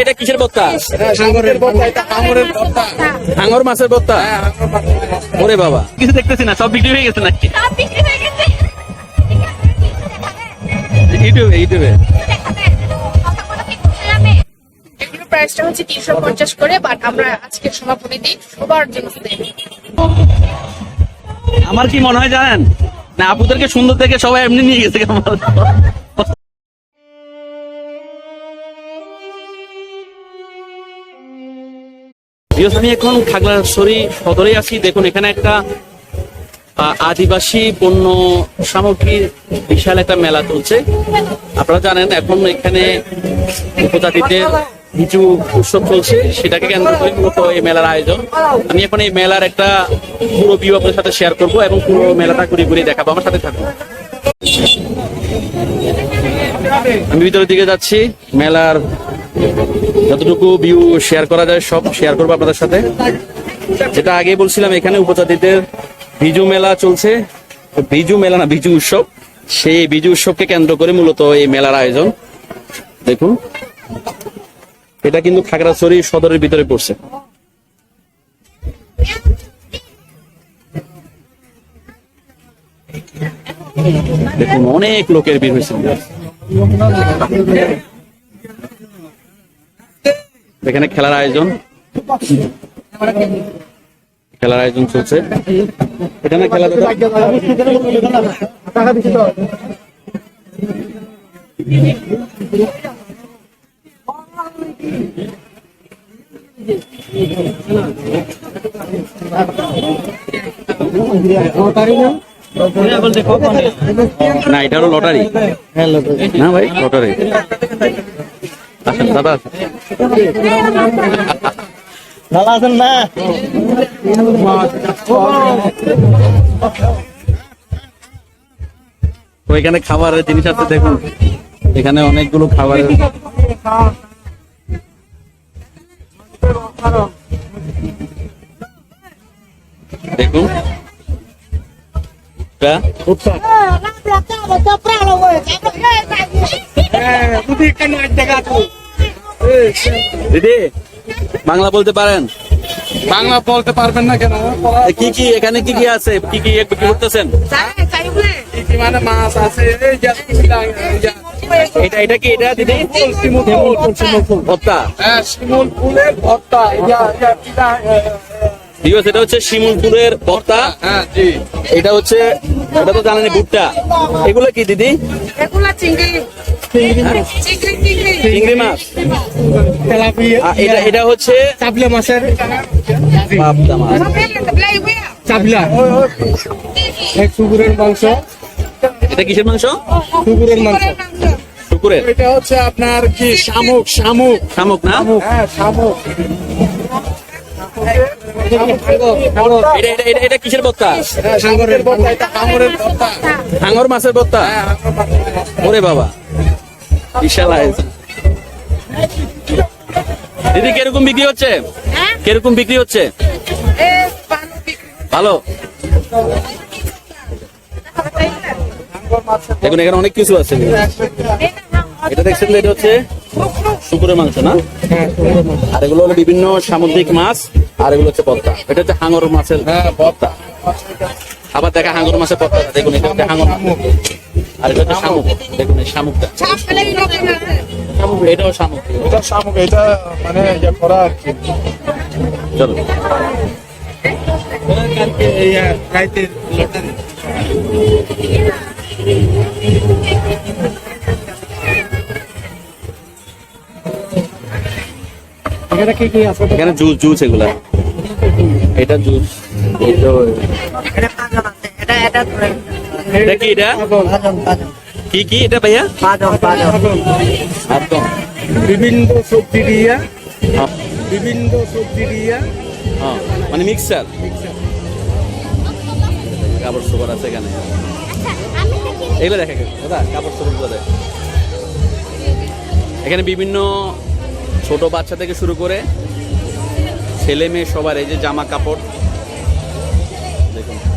এটা কিসের বত্তা? হাঙর মাছের বত্তা? ওরে বাবা। কিছু দেখতেছি না সব বিক্রি হয়ে গেছে নাকি? সব বিক্রি হয়ে গেছে। ইউটিউবে ইউটিউবে। প্রাইসটা হচ্ছে তিনশো পঞ্চাশ করে বাট আমরা আজকে সমাপনী দিই সবার জন্য আমার কি মনে হয় জানেন? না, আপুদেরকে সুন্দর দেখে সবাই এমনি নিয়ে গেছে আমি এখন খাগড়াছড়ি সদরে আছি। দেখুন, এখানে একটা আদিবাসী পণ্য সামগ্রীর বিশাল একটা মেলা চলছে। আপনারা জানেন, এখন এখানে উপজাতিদের কিছু উৎসব চলছে, সেটাকে কেন্দ্র করে মূলত এই মেলার আয়োজন। আমি এখন এই মেলার একটা পুরো ভিউ আপনার সাথে শেয়ার করব এবং পুরো মেলাটা ঘুরে ঘুরে দেখাবো। আমার সাথে থাকুন। আমি ভিতরের দিকে যাচ্ছি। মেলার যতটুকু ভিউ শেয়ার করা যায়, সব শেয়ার করব আপনাদের সাথে। যেটা আগে বলছিলাম, এখানে উপজাতিদের বিজু মেলা চলছে। বিজু মেলা না, বিজু উৎসব। সেই বিজু উৎসবকে কেন্দ্র করে মূলত এই মেলার আয়োজন। দেখুন। এটা কিন্তু খাগড়াছড়ি সদরের ভিতরে পড়ছে। দেখুন, অনেক লোকের ভিড় হয়েছে। এখানে খেলার আয়োজন। খেলার আয়োজন চলছে। এখানে খেলা না এটা হলো লটারি। না ভাই লটারি। আসেন দাদা। ভালো আছেন না? তো এখানে খাবারের জিনিস আছে দেখুন। এখানে অনেকগুলো খাবারের দেখুন। দিদি বাংলা বলতে পারেন? বাংলা বলতে পারবেন না কেন? কি কি এখানে কি কি আছে? কি কি বিক্রি করতেছেন? মানে মাছ আছে? এটা এটা কি এটা দিদি? শিমুল হ্যাঁ শিমুল ফুলের ভর্তা। এই যে- এই যে কিনা, এ, দিবস এটা হচ্ছে শিমুলপুরের ভত্তা হ্যাঁ জি। এটা হচ্ছে এটা তো জানেন ভুট্টা। এগুলো কি দিদি? এগুলা চিংড়ি। চিংড়ি চিংড়ি চিংড়ি। মাছ। এটা এটা হচ্ছে চাপলা মাছের। পাবদা মাছ। চাপলা। এক কুকুরের মাংস। এটা কিসের মাংস? কুকুরের মাংস। এটা হচ্ছে আপনার কি শামুক শামুক। শামুক না? হ্যাঁ শামুক। এটা এটা এটা কিসের বত্তা? হাঙর মাছের বত্তা ওরে বাবা বিশাল আয়োজন দিদি কীরকম বিক্রি হচ্ছে কীরকম বিক্রি হচ্ছে ভালো দেখুন এখানে অনেক কিছু আছে এটা দেখছেন এটা হচ্ছে শুকুরের মাংস না? আর এগুলো হলো বিভিন্ন সামুদ্রিক মাছ। আর এগুলো হচ্ছে পদ্মা। এটা হচ্ছে হাঙর মাছের হ্যাঁ ভর্তা আবার দেখা হাঙর মাছের পদ্মা দেখুন এটা হচ্ছে হাঙর আর এটা হচ্ছে শামুক। দেখুন এই শামুকটা। শামুক এটাও শামুক। এটা শামুক এটা মানে ইয়ে করা আর কি। চলো। এখানে কি আছে? এখানে জুস জুস এগুলা। এটা জুস এটা কি এটা? কি কি এটা ভাইয়া? একদম। বিভিন্ন সবজি দিয়া হ্যাঁ, বিভিন্ন সবজি দিয়া। হ্যাঁ, মানে মিক্সার কাপড় সোপড় আছে এখানে। এগুলো দেখা দাদা কাপড় সোপড়গুলো দেখ। এখানে বিভিন্ন ছোট বাচ্চা থেকে শুরু করে ছেলে মেয়ে সবার এই যে জামা কাপড়। দেখুন।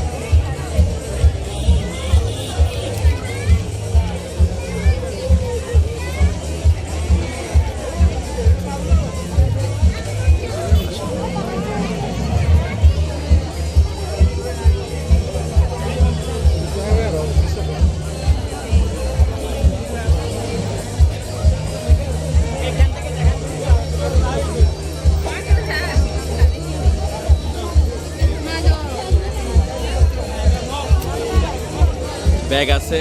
ব্যাগ আছে।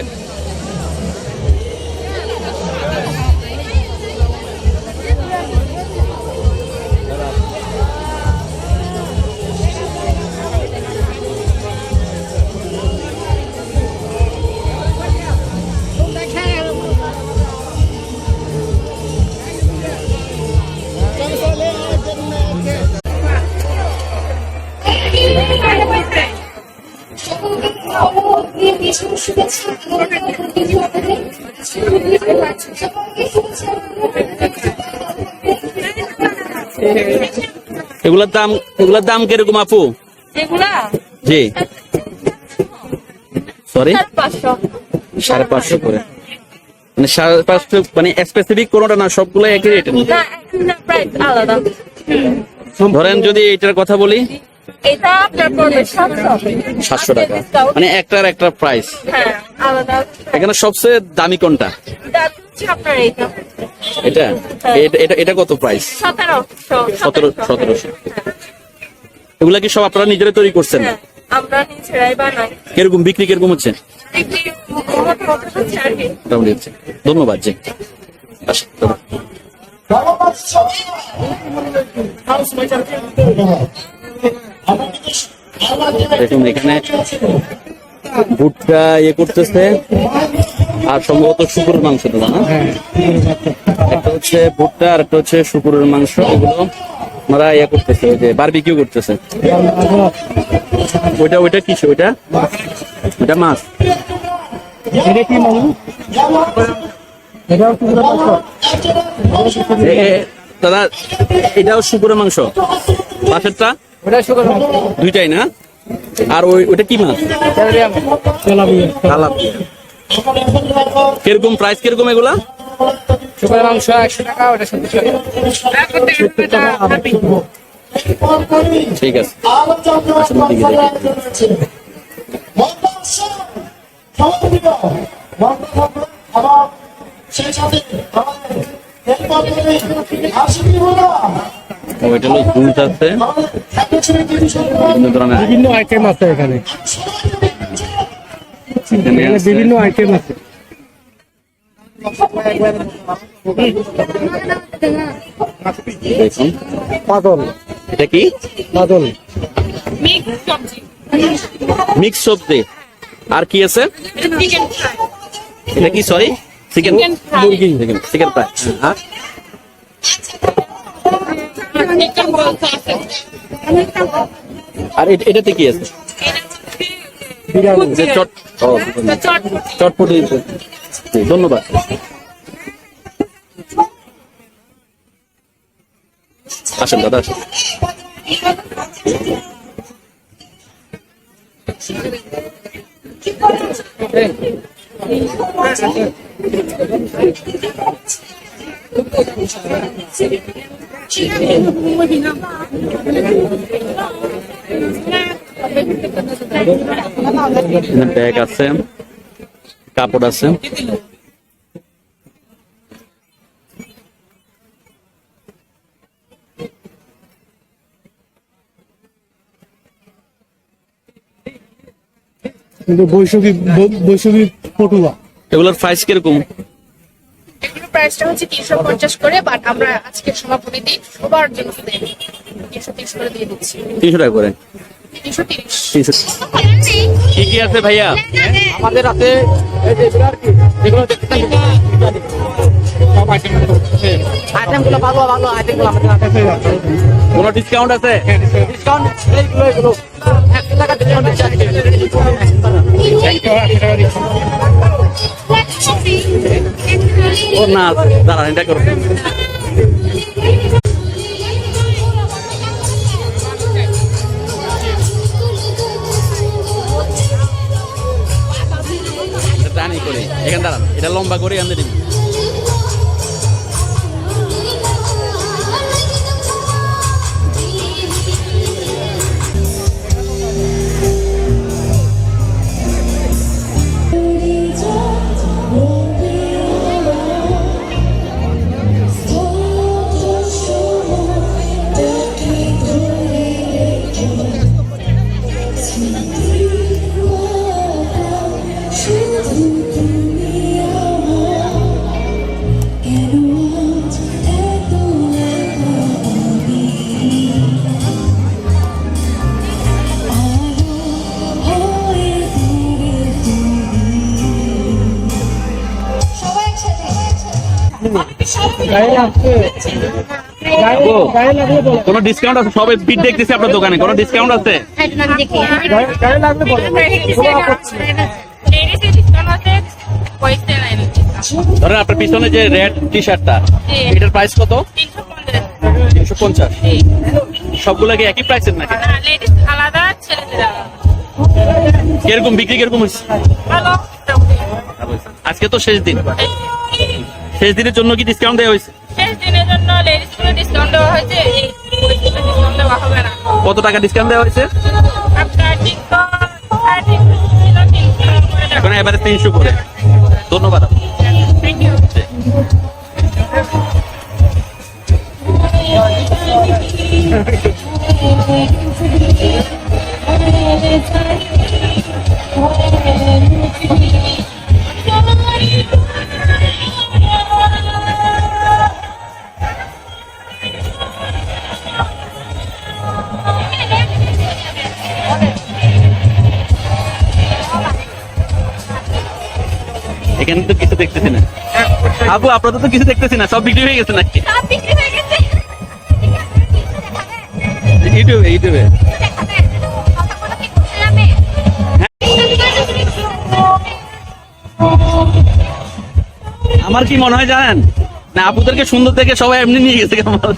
এগুলোর দাম এগুলোর দাম কীরকম আপু? এগুলা? জি। সরি সাড়ে পাঁচশো করে। মানে সাড়ে পাঁচশো মানে স্পেসিফিক কোনোটা না সবগুলো একই রেট না প্রাইস আলাদা। ধরেন যদি এটার কথা বলি এটা আপনার পড়বে সাতশো। সাতশো টাকা। মানে একটার একটা প্রাইস হ্যাঁ আলাদা। এখানে সবচেয়ে দামি কোনটা? এটা আপনার এটা? এটা- এটা এটা কত প্রাইস সতেরোশো সতেরো সতেরোশো। এগুলা কি সব আপনারা নিজেরা তৈরি করছেন? হ্যাঁ আমরা নিজেরাই বানাই। কীরকম বিক্রি কীরকম হচ্ছে? ধন্যবাদ জি। আচ্ছা, ধন্যবাদ। দেখুন, এখানে ভুট্টা ইয়ে করতেছে, আর সম্ভবত শুকুরের মাংস তো না? একটা হচ্ছে ভুট্টা, আর একটা হচ্ছে শুকুরের মাংস, এগুলো ওরা ইয়ে করতেছে, ওই যে করতেছে। ওইটা ওইটা কিসে ওইটা? ওইটা মাছ। দাদা, এটাও শুকুরের মাংস। পাশেরটা? দুইটাই না? আর ওই ওটা কি মাছ? তেলাপিয়া। কীরকম প্রাইস কীরকম এগুলা? শুকর মাংস একশো টাকা ওটা সত্তর টাকা। ঠিক আছে। হলো জুস আছে। বিভিন্ন ধরনের বিভিন্ন আইটেম আছে এখানে। বিভিন্ন আইটেম আছে। পাতল এটা কি? পাতল মিক্স সবজি। আর কি আছে? এটা কি সরি চিকেন মুরগি। চিকেন ফ্রাই আর আর এটা- এটাতে কি আছে? ও, চটপটি ধন্যবাদ। আসেন দাদা আসেন। এখানে ব্যাগ আছে কাপড় আছে। কিন্তু বৈশাখী ব- বৈশাখী পটুয়া। এগুলোর প্রাইস কীরকম? প্রাইসটা হচ্ছে তিনশো পঞ্চাশ করে বাট আমরা আজকে সমাপনী দিই সবার জন্য তিনশো তিরিশ করে দিয়ে দিচ্ছি। তিনশো টাকা করে? তিনশো তিরিশ। কি কি আছে ভাইয়া। আমাদের আর যেগুলো দেখতে সব আইটেম আইটেম ভালো ভালো আইটেম আমাদের কোনো ডিসকাউন্ট আছে? ডিসকাউন্ট এইগুলো এগুলো। একশো টাকা ডিসকাউন্ট ও না দাঁড়ান এটা করো। এখানে দাঁড়ান এটা লম্বা করে আনতে কোনো ডিসকাউন্ট আছে? সবাই ভিড় দেখতেছি আপনার দোকানে। কোনো ডিসকাউন্ট আছে? ধরেন আপনার পিছনে যে রেড টি শার্টটা এটার প্রাইস কত? তিনশো পঞ্চাশ। সবগুলা কি একই প্রাইসের নাকি? কীরকম বিক্রি কীরকম হয়েছে? আজকে তো শেষ দিন। শেষ দিনের জন্য কি ডিসকাউন্ট দেওয়া হয়েছে? শেষ দিনের জন্য লেডিসগুলো ডিসকাউন্ট দেওয়া হয়েছে? ডিসকাউন্ট দেওয়া হবে না। কত টাকা ডিসকাউন্ট দেওয়া হয়েছে? এখন এবারে তিনশো করে। ধন্যবাদ থ্যাংক ইউ দেখতেছি না আপু আপনাদের তো কিছু দেখতেছি না সব বিক্রি হয়ে গেছে নাকি? সব বিক্রি হয়ে গেছে। ইউটিউবে ইউটিউবে। কথাগুলো কি বুঝলামে আমার কি মনে হয় জানেন? না আপুদেরকে সুন্দর দেখে সবাই এমনি নিয়ে গেছে আমার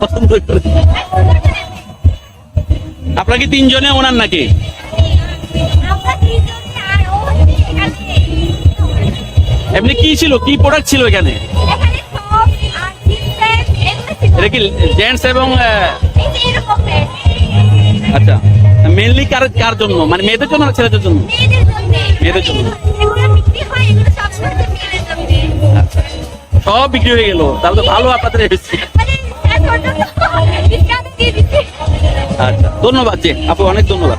পছন্দ করে। আপনার কি তিনজনে ওনার নাকি? এমনি কি ছিল? কি প্রোডাক্ট ছিল এখানে? এটা কি জেন্টস এবং আচ্ছা মেনলি কার কার জন্য? মানে মেয়েদের জন্য না ছেলেদের জন্য? মেয়েদের জন্য। হয় সব আচ্ছা সব বিক্রি হয়ে গেল। তাহলে তো ভালো আপনাদের মানে আচ্ছা ধন্যবাদ জি। আপু অনেক ধন্যবাদ।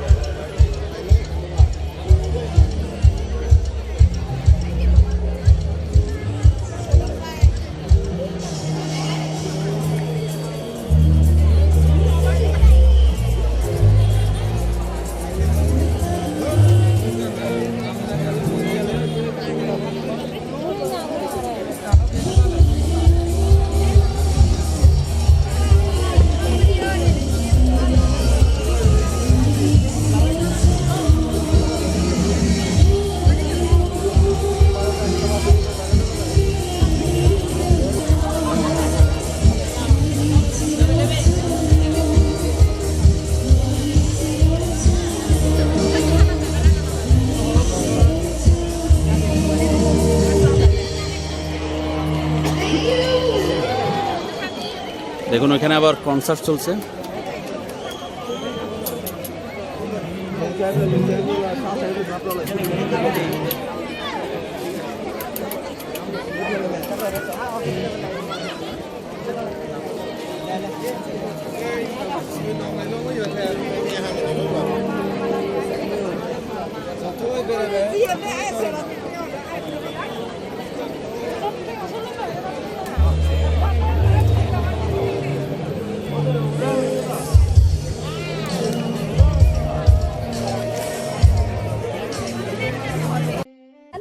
ওখানে আবার কনসার্ট চলছে।